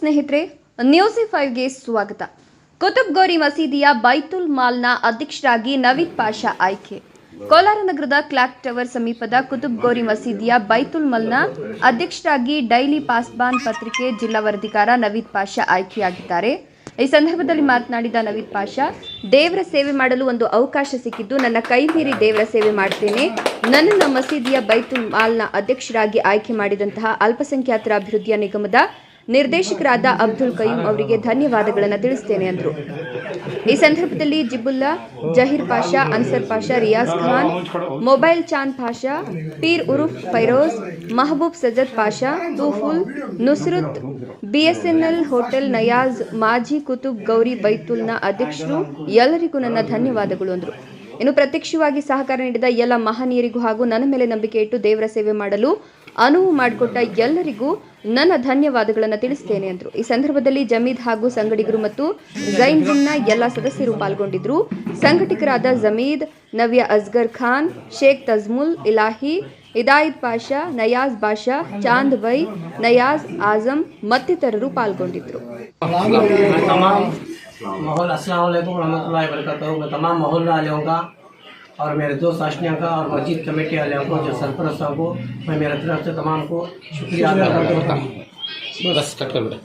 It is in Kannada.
ಸ್ನೇಹಿತರೆ ನ್ಯೂಸಿ ಫೈವ್ಗೆ ಸ್ವಾಗತ. ಕುತುಬ್ ಗೌರಿ ಮಸೀದಿಯ ಬೈತುಲ್ ಮಾಲ್ನ ಅಧ್ಯಕ್ಷರಾಗಿ ನವೀದ್ ಪಾಷಾ ಆಯ್ಕೆ. ಕೋಲಾರ ನಗರದ ಕ್ಲಾಕ್ ಟವರ್ ಸಮೀಪದ ಕುತುಬ್ ಗೌರಿ ಮಸೀದಿಯ ಬೈತುಲ್ ಮಲ್ನ ಅಧ್ಯಕ್ಷರಾಗಿ ಡೈಲಿ ಪಾಸ್ಬಾನ್ ಪತ್ರಿಕೆ ಜಿಲ್ಲಾ ವರದಿಗಾರ ನವೀದ್ ಪಾಷಾ ಆಯ್ಕೆಯಾಗಿದ್ದಾರೆ. ಈ ಸಂದರ್ಭದಲ್ಲಿ ಮಾತನಾಡಿದ ನವೀದ್ ಪಾಷಾ, ದೇವರ ಸೇವೆ ಮಾಡಲು ಒಂದು ಅವಕಾಶ ಸಿಕ್ಕಿದ್ದು ನನ್ನ ಕೈ ಮೀರಿ ದೇವರ ಸೇವೆ ಮಾಡ್ತೇನೆ. ನನ್ನನ್ನು ಮಸೀದಿಯ ಬೈತುಲ್ ಮಾಲ್ನ ಅಧ್ಯಕ್ಷರಾಗಿ ಆಯ್ಕೆ ಮಾಡಿದಂತಹ ಅಲ್ಪಸಂಖ್ಯಾತರ ಅಭಿವೃದ್ಧಿಯ ನಿಗಮದ ನಿರ್ದೇಶಕರಾದ ಅಬ್ದುಲ್ ಕಯೂಮ್ ಅವರಿಗೆ ಧನ್ಯವಾದಗಳನ್ನು ತಿಳಿಸ್ತೇನೆ ಅಂದರು. ಈ ಸಂದರ್ಭದಲ್ಲಿ ಜಿಬುಲ್ಲಾ, ಜಹೀರ್ ಪಾಷಾ, ಅನ್ಸರ್ ಪಾಷಾ, ರಿಯಾಜ್ ಖಾನ್, ಮೊಬೈಲ್ ಚಾಂದ್ ಪಾಷಾ, ಪೀರ್ ಉರುಫ್ ಫೈರೋಜ್, ಮಹಬೂಬ್ ಸಜದ್ ಪಾಷಾ, ತೂಫುಲ್, ನುಸ್ರುತ್, ಬಿಎಸ್ಎನ್ಎಲ್ ಹೋಟೆಲ್ ನಯಾಜ್, ಮಾಜಿ ಕುತುಬ್ ಗೌರಿ ಬೈತುಲ್ನ ಅಧ್ಯಕ್ಷರು ಎಲ್ಲರಿಗೂ ನನ್ನ ಧನ್ಯವಾದಗಳು ಅಂದರು. ಇನ್ನು ಪ್ರತ್ಯಕ್ಷವಾಗಿ ಸಹಕಾರ ನೀಡಿದ ಎಲ್ಲ ಮಹನೀಯರಿಗೂ ಹಾಗೂ ನನ್ನ ಮೇಲೆ ನಂಬಿಕೆ ಇಟ್ಟು ದೇವರ ಸೇವೆ ಮಾಡಲು ಅನುವು ಮಾಡಿಕೊಟ್ಟ ಎಲ್ಲರಿಗೂ ನನ್ನ ಧನ್ಯವಾದಗಳನ್ನು ತಿಳಿಸ್ತೇನೆ ಎಂದರು ಈ ಸಂದರ್ಭದಲ್ಲಿ ಜಮೀದ್ ಹಾಗೂ ಸಂಗಡಿಗರು ಮತ್ತು ಜೈನ್ ಜಿನ್ನ ಎಲ್ಲ ಸದಸ್ಯರು ಪಾಲ್ಗೊಂಡಿದ್ದರು ಸಂಘಟಕರಾದ ಜಮೀದ್ ನವ್ಯ ಅಸ್ಗರ್ ಖಾನ್ ಶೇಖ್ ತಜ್ಮುಲ್ ಇಲಾಹಿ ಇದಾಯಿದ್ ಪಾಷಾ ನಯಾಜ್ ಬಾಷಾ ಚಾಂದ್ ಬೈ ನಯಾಜ್ ಆಜಂ ಮತ್ತಿತರರು ಪಾಲ್ಗೊಂಡಿದ್ದರು मैं तमाम माहौल अस्सलाम वालेकुम रहमतुल्लाहि वबरकातुहू मैं तमाम माहौल वालों का और मेरे दोस्त आशनियों का और मस्जिद कमेटी वाले को जो सरपरस्तों को मैं मेरे तरफ़ से तमाम को शुक्रिया अदा करता हूँ